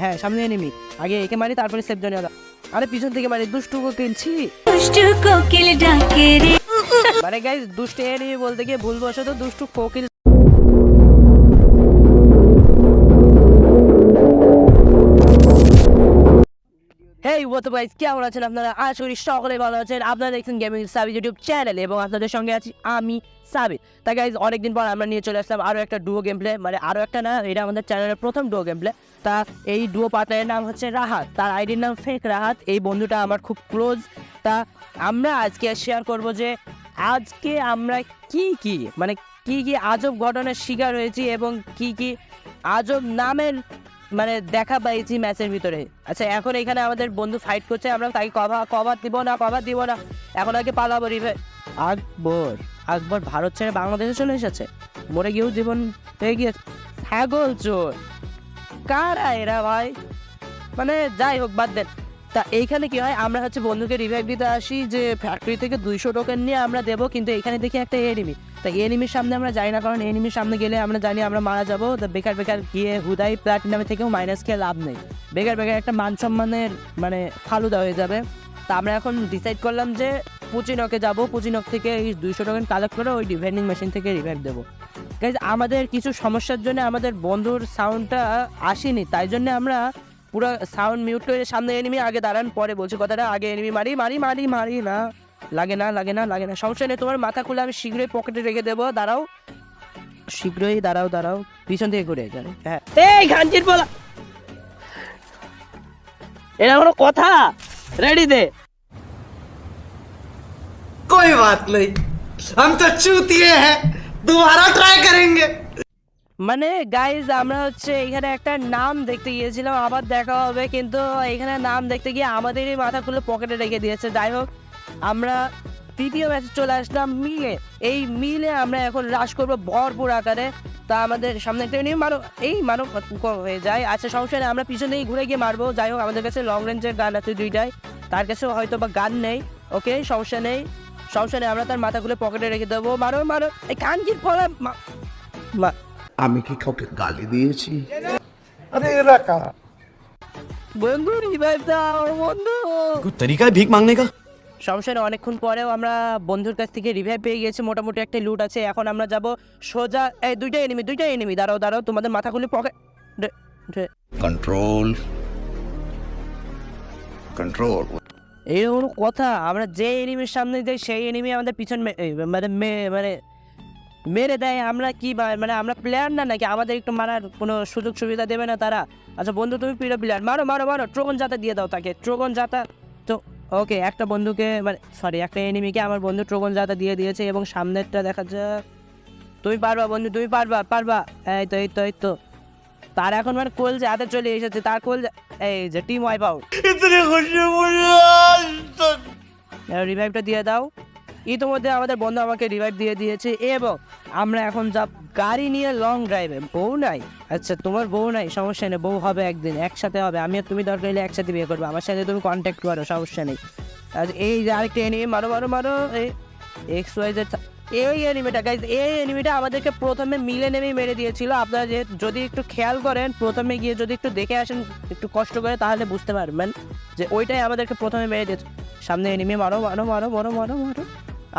হ্যাঁ সামনে এনিমি। আগে একে মারি তারপরে সেফ জোনে আলা আরে পিছন থেকে মারি দুষ্টুকে কিনছি দুষ্টু কোকিল ডাকে রে। মানে গাইস দুষ্টু এনিমি বলতে গিয়ে ভুলবশত দুষ্টু কোকিল হেই ওয়াট গাইস কেমন আছেন আপনারা? আশা করি সকলে ভালো আছেন। আপনারা দেখছেন গেমিং সাবি ইউটিউব চ্যানেল এবং আপনাদের সঙ্গে আছি আমি সাবির তাই গাইজ অনেকদিন পর আমরা নিয়ে চলে আসলাম আরও একটা ডুয়ো গেম প্লে মানে আরও একটা না এটা আমাদের চ্যানেলের প্রথম ডুয়ো গেম প্লে তা এই ডুয়ো পার্টনারের নাম হচ্ছে রাহাত। তার আইডির নাম ফেক রাহাত। এই বন্ধুটা আমার খুব ক্লোজ তা আমরা আজকে শেয়ার করব যে আজকে আমরা কি কি মানে কি কি আজব ঘটনার শিকার হয়েছি এবং কি কি আজব নামের মানে দেখা পাইছি ম্যাচের ভিতরে। আচ্ছা এখন এখানে আমাদের বন্ধু ফাইট করছে। আমরা তাকে কভার কভার দিব না, কভার দিব না। এখন আগে পালাবো, রিভে আকবর আকবর ভারত ছেড়ে বাংলাদেশে চলে এসেছে। মরে গিয়েও জীবন হয়ে গিয়েছে। ছাগল চোর। কারা এরা ভাই? মানে যাই হোক, বাদ দেন। তা এইখানে কি হয়, আমরা হচ্ছে বন্ধুকে রিভাইভ দিতে আসি যে ফ্যাক্টরি থেকে দুইশো টোকেন নিয়ে আমরা দেবো, কিন্তু এখানে দেখি একটা এনিমি তা এনিমির সামনে আমরা যাই না, কারণ এনিমির সামনে গেলে আমরা জানি আমরা মারা যাব। তা বেকার বেকার গিয়ে হুদাই প্লাটিনামে থেকেও মাইনাস খেয়ে লাভ নেই। বেকার বেকার একটা মান সম্মানের মানে ফালুদা হয়ে যাবে। তা আমরা এখন ডিসাইড করলাম যে পুচিনকে যাব, পুচিনক থেকে এই দুইশো টোকেন কালেক্ট করে ওই ডিভেন্ডিং মেশিন থেকে রিভাইভ দেবো। গাইজ আমাদের কিছু সমস্যার জন্য আমাদের বন্ধুর সাউন্ডটা আসেনি তাই জন্য আমরা পুরো সাউন্ড মিউট করে সামনে এনিমি আগে দাঁড়ান পরে বলছি কথাটা আগে এনিমি মারি মারি মারি মারি না লাগে না লাগে না লাগে না সমস্যা নেই তোমার মাথা খুলে আমি শীঘ্রই পকেটে রেখে দেবো দাঁড়াও শীঘ্রই দাঁড়াও দাঁড়াও পিছন থেকে ঘুরে যাবে হ্যাঁ এই ঘাঞ্চির বলা এটা কোনো কথা রেডি দে कोई बात नहीं हम तो चूतिए हैं দুবারা ট্রাই করেঙ্গে মানে গাইজ আমরা হচ্ছে এখানে একটা নাম দেখতে গিয়েছিলাম, আবার দেখা হবে, কিন্তু এখানে নাম দেখতে গিয়ে আমাদেরই মাথা খুলে পকেটে রেখে দিয়েছে। যাই হোক, আমরা তৃতীয় ম্যাচে চলে আসলাম মিলে। এই মিলে আমরা এখন রাশ করব ভরপুর আকারে। তা আমাদের সামনে একটা নিয়ে মারো এই মারো হয়ে যায়। আচ্ছা সমস্যা নেই, আমরা পিছনেই ঘুরে গিয়ে মারবো। যাই হোক, আমাদের কাছে লং রেঞ্জের গান আছে দুইটাই। তার কাছেও হয়তো বা গান নেই। ওকে সমস্যা নেই। সমস্যা নেই আমরা তার মাথাগুলো পকেটে রেখে দেবো। মারো মারো। এই কানকির ফলা আমি কি কাউকে গালি দিয়েছি? বন্ধু বন্ধু। কোন ভিক মাংনে কা? সমস্যা অনেকক্ষণ পরেও আমরা বন্ধুর কাছ থেকে রিভাইভ পেয়ে গেছি মোটামুটি একটা লুট আছে এখন আমরা যাব সোজা। এই দুইটা এনিমি দুইটা এনিমি দাঁড়াও দাঁড়াও তোমাদের মাথা খুলে পকেট কন্ট্রোল কন্ট্রোল এই হলো কথা। আমরা যে এনিমির সামনে যাই, সেই এনিমি আমাদের পিছন মানে মানে মেরে দেয়। আমরা কি মানে আমরা প্লেয়ার না নাকি? আমাদের একটু মারার কোনো সুযোগ সুবিধা দেবে না তারা? আচ্ছা বন্ধু, তুমি প্রিয় প্লেয়ার মারো মারো মারো। ট্রোগন জাতা দিয়ে দাও তাকে। ট্রোগন জাতা তো ওকে একটা বন্ধুকে মানে সরি একটা এনিমিকে আমার বন্ধু ট্রোগন জাতা দিয়ে দিয়েছে এবং সামনেরটা দেখা যাক। তুমি পারবা বন্ধু, তুমি পারবা পারবা। এই তো এই তো এই তো। তার এখন মানে কোল যে হাতে চলে এসেছে তার কোল এই যে টিম ওয়াইপ আউট রিভাইভটা দিয়ে দাও। ইতিমধ্যে আমাদের বন্ধু আমাকে রিভাইভ দিয়ে দিয়েছে এবং আমরা এখন যা গাড়ি নিয়ে লং ড্রাইভে বউ নাই? আচ্ছা তোমার বউ নাই? সমস্যা নেই বউ হবে একদিন একসাথে হবে। আমি আর তুমি দরকার হলে একসাথে বিয়ে করব। আমার সাথে তুমি কন্ট্যাক্ট করো সমস্যা নেই। আর এই যে আরেকটা এনিমি মারো মারো মারো এই এক্স ওয়াই জেড এই এনিমিটা গাইজ এই এনিমিটা আমাদেরকে প্রথমে মিলে নেমেই মেরে দিয়েছিল। আপনারা যে যদি একটু খেয়াল করেন, প্রথমে গিয়ে যদি একটু দেখে আসেন, একটু কষ্ট করে, তাহলে বুঝতে পারবেন যে ওইটাই আমাদেরকে প্রথমে মেরে দিয়েছে। সামনে এনিমি মারো মারো মারো মারো মারো মারো।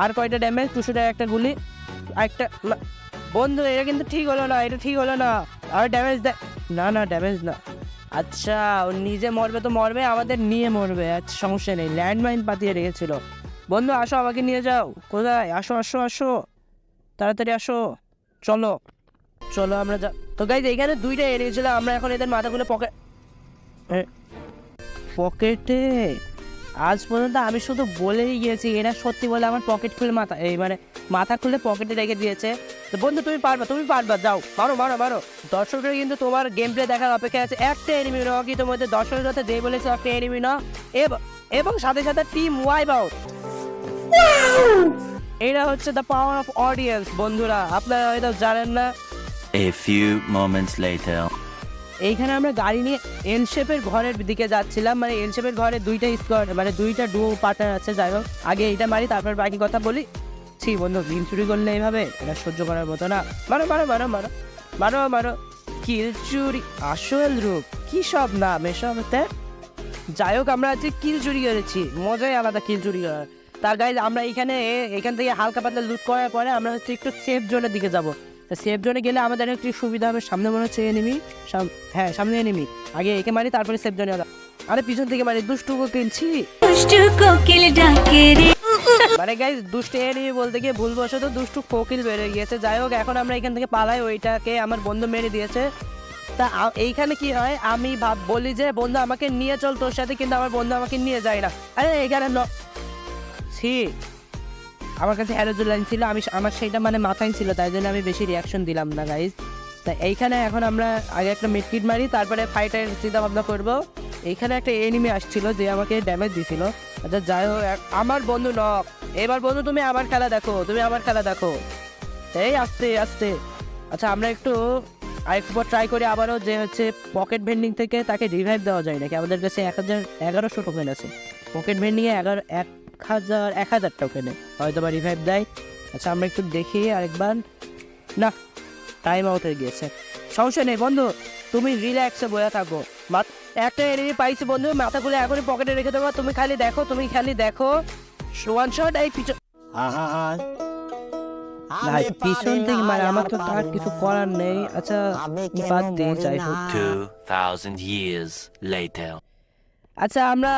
আর কয়টা ড্যামেজ টুসুটা একটা গুলি, একটা বন্ধু, এটা কিন্তু ঠিক হলো না, এটা ঠিক হলো না। আর ড্যামেজ দেয় না না ড্যামেজ না। আচ্ছা ও নিজে মরবে তো মরবে, আমাদের নিয়ে মরবে আচ্ছা সমস্যা নেই। ল্যান্ডমাইন পাতিয়ে রেখেছিল। বন্ধু, আসো আমাকে নিয়ে যাও। কোথায়? আসো আসো আসো। তাড়াতাড়ি আসো। চলো। চলো আমরা যা তো গাইজ এখানে দুইটা এরিয়া ছিল। আমরা এখন এদের মাথাগুলো পকেট পকেটে আজ পর্যন্ত আমি শুধু বলেই গিয়েছি, এরা সত্যি বলে আমার পকেট খুলে মাথা এই মানে মাথা খুলে পকেটে রেখে দিয়েছে। তো বন্ধু, তুমি পারবা তুমি পারবা, যাও। মারো মারো মারো। দর্শকরা কিন্তু তোমার গেম প্লে দেখার অপেক্ষা আছে। একটা এনিমি ন কি তোমাদের দর্শকের কথা যে বলেছে, একটা এনিমি ন। এব- সাথে সাথে টিম ওয়াই আউট এটা হচ্ছে দ্য পাওয়ার অফ অডিয়েন্স বন্ধুরা। আপনারা হয়তো জানেন না। A few moments later. এইখানে আমরা গাড়ি নিয়ে এল শেপের ঘরের দিকে যাচ্ছিলাম। মানে এল শেপের ঘরে দুইটা স্কোয়াড মানে দুইটা ডুও পার্টনার আছে। যাই হোক আগে এইটা মারি তারপর বাকি কথা বলি। ছি বন্ধু দিন চুরি করলে এইভাবে? এটা সহ্য করার মতো না। মারো মারো মারো মারো। মারো মারো। কিলচুরি আসল রূপ কি সব নাম এসব যাই হোক আমরা আজকে কিল চুরি করেছি। মজাই আলাদা কিল চুরি করার। তার গাইজ আমরা এখানে এখান থেকে হালকা পাতলা লুট করার পরে আমরা হচ্ছে একটু সেফ জোনের দিকে যাব। সেফ জোনে গেলে আমাদের একটু সুবিধা হবে সামনে মনে হচ্ছে এনিমি হ্যাঁ সামনে এনিমি আগে একে মারি তারপরে সেফ জোনে আরে পিছন থেকে মারি দুষ্টু কিনছি। দুষ্টু কোকিল ডাকে রে। মানে গাইজ দুষ্টু এনিমি বলতে গিয়ে ভুলবশত দুষ্টু কোকিল বেড়ে গিয়েছে। যাই হোক এখন আমরা এখান থেকে পালাই ওইটাকে আমার বন্ধু মেরে দিয়েছে। তা এইখানে কি হয় আমি ভাব বলি যে বন্ধু আমাকে নিয়ে চল তোর সাথে কিন্তু আমার বন্ধু আমাকে নিয়ে যায় না। আরে এখানে ন ছি আমার কাছে অ্যারোজুল লাইন ছিল, আমি আমার সেইটা মানে মাথায় ছিল, তাই জন্য আমি বেশি রিয়াকশন দিলাম না গাইজ তা এইখানে এখন আমরা আগে একটা মিটকিট মারি, তারপরে ফাইটার চিন্তা ভাবনা করব। এইখানে একটা এনিমি আসছিল যে আমাকে ড্যামেজ দিছিল। আচ্ছা যাই হোক আমার বন্ধু নক এবার বন্ধু তুমি আমার খেলা দেখো, তুমি আমার খেলা দেখো। এই আস্তে আস্তে। আচ্ছা আমরা একটু আরেকবার ট্রাই করি আবারও যে হচ্ছে পকেট ভেন্ডিং থেকে তাকে রিভাইভ দেওয়া যায় নাকি? আমাদের কাছে এক হাজার এগারোশো টোকেন আছে। পকেট ভেন্ডিংয়ে এগারো এক হাজার এক হাজার টোকেনে হয়তো বা রিভাইভ দেয়। আচ্ছা আমরা একটু দেখি আরেকবার। না টাইম আউট হয়ে গিয়েছে। সমস্যা নেই বন্ধু তুমি রিল্যাক্সে বয়ে থাকো। একটা এনিমি পাইছি বন্ধু মাথা খুলে এখনই পকেটে রেখে দেবো। তুমি খালি দেখো তুমি খালি দেখো। ওয়ান শট এই পিছন ভাই পিছন থেকে মানে আমার তো তার কিছু করার নেই। আচ্ছা বাদ দিয়ে যাই হোক। 2,000 years later. আচ্ছা আমরা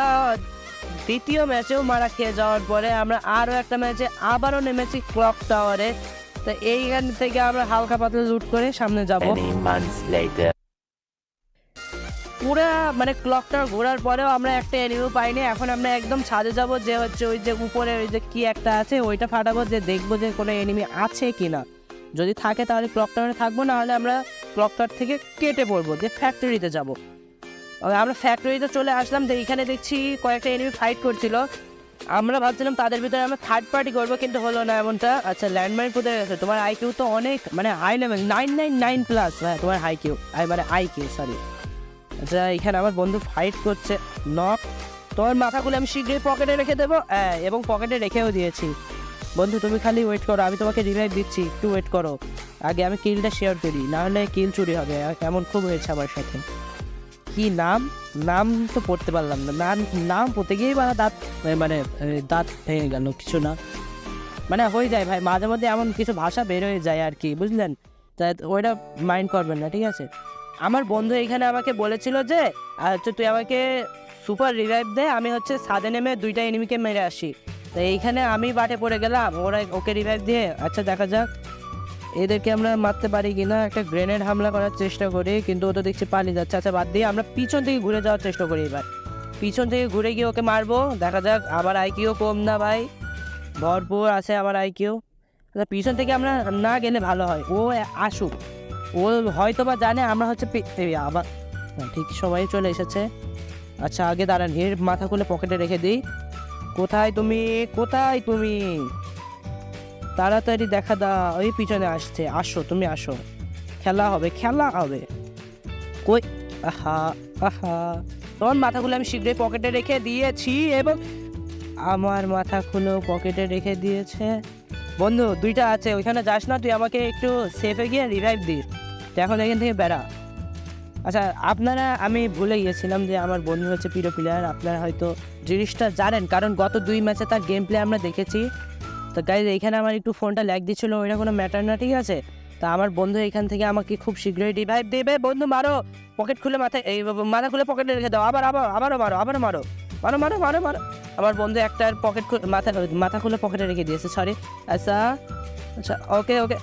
দ্বিতীয় ম্যাচেও মারা খেয়ে যাওয়ার পরে আমরা আরও একটা ম্যাচে আবারও নেমেছি ক্লক টাওয়ারে তো এইখান থেকে আমরা হালকা পাতলা লুট করে সামনে যাব. পুরা মানে ক্লক টাওয়ার ঘোরার পরেও আমরা একটা এনিমিও পাইনি। এখন আমরা একদম ছাদে যাব যে হচ্ছে ওই যে উপরে ওই যে কি একটা আছে ওইটা ফাটাবো যে দেখব যে কোনো এনিমি আছে কি না যদি থাকে তাহলে ক্লক টাওয়ারে থাকব না হলে আমরা ক্লক টাওয়ার থেকে কেটে পড়ব যে ফ্যাক্টরিতে যাব। আমরা ফ্যাক্টরিতে চলে আসলাম এইখানে দেখছি কয়েকটা এনিমি ফাইট করছিল। আমরা ভাবছিলাম তাদের ভিতরে আমরা থার্ড পার্টি করব কিন্তু হলো না এমনটা। আচ্ছা ল্যান্ডমাইন কোথায় গেছে তোমার আইকিউ তো অনেক মানে high level nine nine nine plus হ্যাঁ তোমার হাই কিউ আই মানে আই কিউ সরি আচ্ছা এখানে আমার বন্ধু ফাইট করছে নক তোমার মাথাগুলো আমি শীঘ্রই পকেটে রেখে দেবো হ্যাঁ, এবং পকেটে রেখেও দিয়েছি। বন্ধু তুমি খালি ওয়েট করো আমি তোমাকে রিভাইভ দিচ্ছি একটু ওয়েট করো। আগে আমি কিলটা শেয়ার করি না হলে কিল চুরি হবে এমন খুব হয়েছে আমার সাথে। কি নাম? নাম তো পড়তে পারলাম না। নাম নাম পড়তে গিয়েই মানে দাঁত মানে দাঁত ভেঙে গেল, কিছু না। মানে হয়ে যায় ভাই, মাঝে মধ্যে এমন কিছু ভাষা বের হয়ে যায় আর কি, বুঝলেন? তাই ওইটা মাইন্ড করবেন না, ঠিক আছে? আমার বন্ধু এখানে আমাকে বলেছিল যে হচ্ছে তুই আমাকে সুপার রিভাইভ দে, আমি হচ্ছে সাদে নেমে দুইটা এনিমিকে মেরে আসি। তো এইখানে আমি বাটে পড়ে গেলাম ওরা ওকে রিভাইভ দিয়ে আচ্ছা দেখা যাক। এদেরকে আমরা মারতে পারি কিনা একটা গ্রেনেড হামলা করার চেষ্টা করি কিন্তু ও তো দেখছি পালিয়ে যাচ্ছে। আচ্ছা বাদ দিয়ে আমরা পিছন থেকে ঘুরে যাওয়ার চেষ্টা করি এবার। পিছন থেকে ঘুরে গিয়ে ওকে মারবো। দেখা যাক আবার আইকিউ কম না ভাই? ভরপুর আছে আবার আইকিউ আচ্ছা পিছন থেকে আমরা না গেলে ভালো হয়। ও আসুক। ও হয়তো বা জানে আমরা হচ্ছে আবার হ্যাঁ, ঠিক সময় চলে এসেছে। আচ্ছা আগে দাঁড়ান এর মাথা খুলে পকেটে রেখে দিই। কোথায় তুমি? কোথায় তুমি? তাড়াতাড়ি দেখা দা ওই পিছনে আসছে। আসো, তুমি আসো। খেলা হবে খেলা হবে। কই? আহা আহা। তোমার মাথাগুলো আমি শীঘ্রই পকেটে রেখে দিয়েছি এবং আমার মাথা খুলেও পকেটে রেখে দিয়েছে। বন্ধু, দুইটা আছে, ওইখানে যাস না, তুই আমাকে একটু সেফে গিয়ে রিভাইভ দিস। এখন এখান থেকে বেড়া। আচ্ছা আপনারা, আমি ভুলে গিয়েছিলাম যে আমার বন্ধু হচ্ছে প্রিয় প্লেয়ার আপনারা হয়তো জিনিসটা জানেন, কারণ গত দুই ম্যাচে তার গেম প্লে আমরা দেখেছি। তো গাইজ এইখানে আমার একটু ফোনটা ল্যাগ দিচ্ছিল ওইটা কোনো ম্যাটার না ঠিক আছে? তা আমার বন্ধু এখান থেকে আমাকে খুব শীঘ্রই রিভাইভ দেবে বন্ধু মারো। পকেট খুলে মাথায় এই মাথা খুলে পকেটে রেখে দাও। আবার আবার আবারও মারো আবারও মারো। মারো মারো মারো মারো। আমার বন্ধু একটা পকেট খুলে মাথা মাথা খুলে পকেটে রেখে দিয়েছে সরি আচ্ছা আচ্ছা ওকে ওকে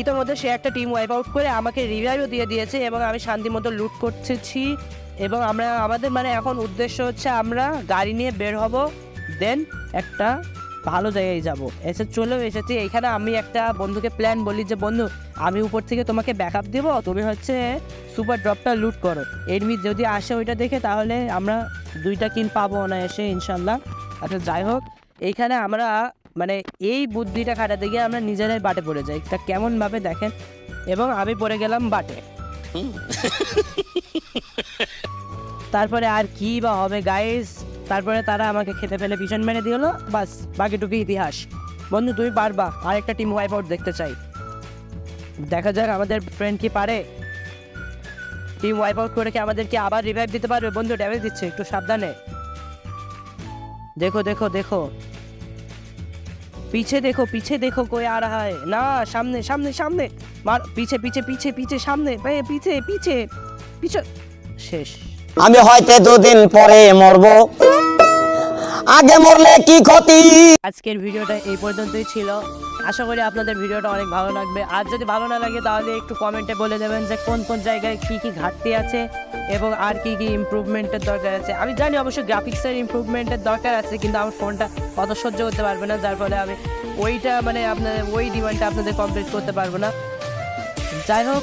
ইতিমধ্যে সে একটা টিম ওয়াইপ আউট করে আমাকে রিভাইভও দিয়ে দিয়েছে এবং আমি শান্তি মতো লুট করতেছি এবং আমরা আমাদের মানে এখন উদ্দেশ্য হচ্ছে আমরা গাড়ি নিয়ে বের হব। দেন একটা ভালো জায়গায় যাব। এসে চলেও এসেছি। এখানে আমি একটা বন্ধুকে প্ল্যান বলি যে বন্ধু আমি উপর থেকে তোমাকে ব্যাক আপ দেবো। তুমি হচ্ছে সুপার ড্রপটা লুট করো। এডমি যদি আসে ওইটা দেখে তাহলে আমরা দুইটা কিন পাবো না এসে ইনশাল্লাহ। আচ্ছা যাই হোক। এইখানে আমরা মানে এই বুদ্ধিটা খাটাতে গিয়ে আমরা নিজেরাই বাটে পড়ে যাই। তা কেমনভাবে দেখেন? এবং আমি পড়ে গেলাম বাটে। তারপরে আর কি বা হবে গাইস তারপরে তারা আমাকে খেতে ফেলে ভীষণ মেরে দিল বাস বাকিটুকু ইতিহাস। বন্ধু তুমি পারবা আর একটা টিম ওয়াইপ আউট দেখতে চাই। দেখা যাক আমাদের ফ্রেন্ড কি পারে। টিম ওয়াইপ আউট করে কি আমাদেরকে আবার রিভাইভ দিতে পারবে? বন্ধু ড্যামেজ দিচ্ছে, একটু সাবধানে। দেখো দেখো দেখো। পিছে দেখো পিছে দেখো কই আর হয়। না, সামনে সামনে সামনে। মার, পিছে পিছে পিছে পিছে, সামনে। পিছে পিছে পিছে। শেষ। আমি হয়তো দুদিন পরে মরবো। আগে মরলে কি ক্ষতি? আজকের ভিডিওটা এই পর্যন্তই ছিল। আশা করি আপনাদের ভিডিওটা অনেক ভালো লাগবে। আর যদি ভালো না লাগে, তাহলে একটু কমেন্টে বলে দেবেন যে কোন কোন জায়গায় কি কি ঘাটতি আছে এবং আর কি কি ইমপ্রুভমেন্টের দরকার আছে। আমি জানি অবশ্যই গ্রাফিক্সের ইমপ্রুভমেন্টের দরকার আছে, কিন্তু আমার ফোনটা অত সহ্য করতে পারবে না। যার ফলে আমি ওইটা মানে আপনাদের, ওই ডিমান্ডটা আপনাদের কমপ্লিট করতে পারব না। যাই হোক,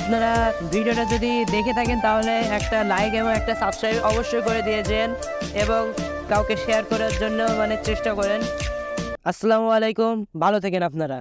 আপনারা ভিডিওটা যদি দেখে থাকেন, তাহলে একটা লাইক এবং একটা সাবস্ক্রাইব অবশ্যই করে দিয়ে দিয়েছেন এবং কাউকে শেয়ার করার জন্য মানে চেষ্টা করেন। আসসালামু আলাইকুম ভালো থাকেন আপনারা।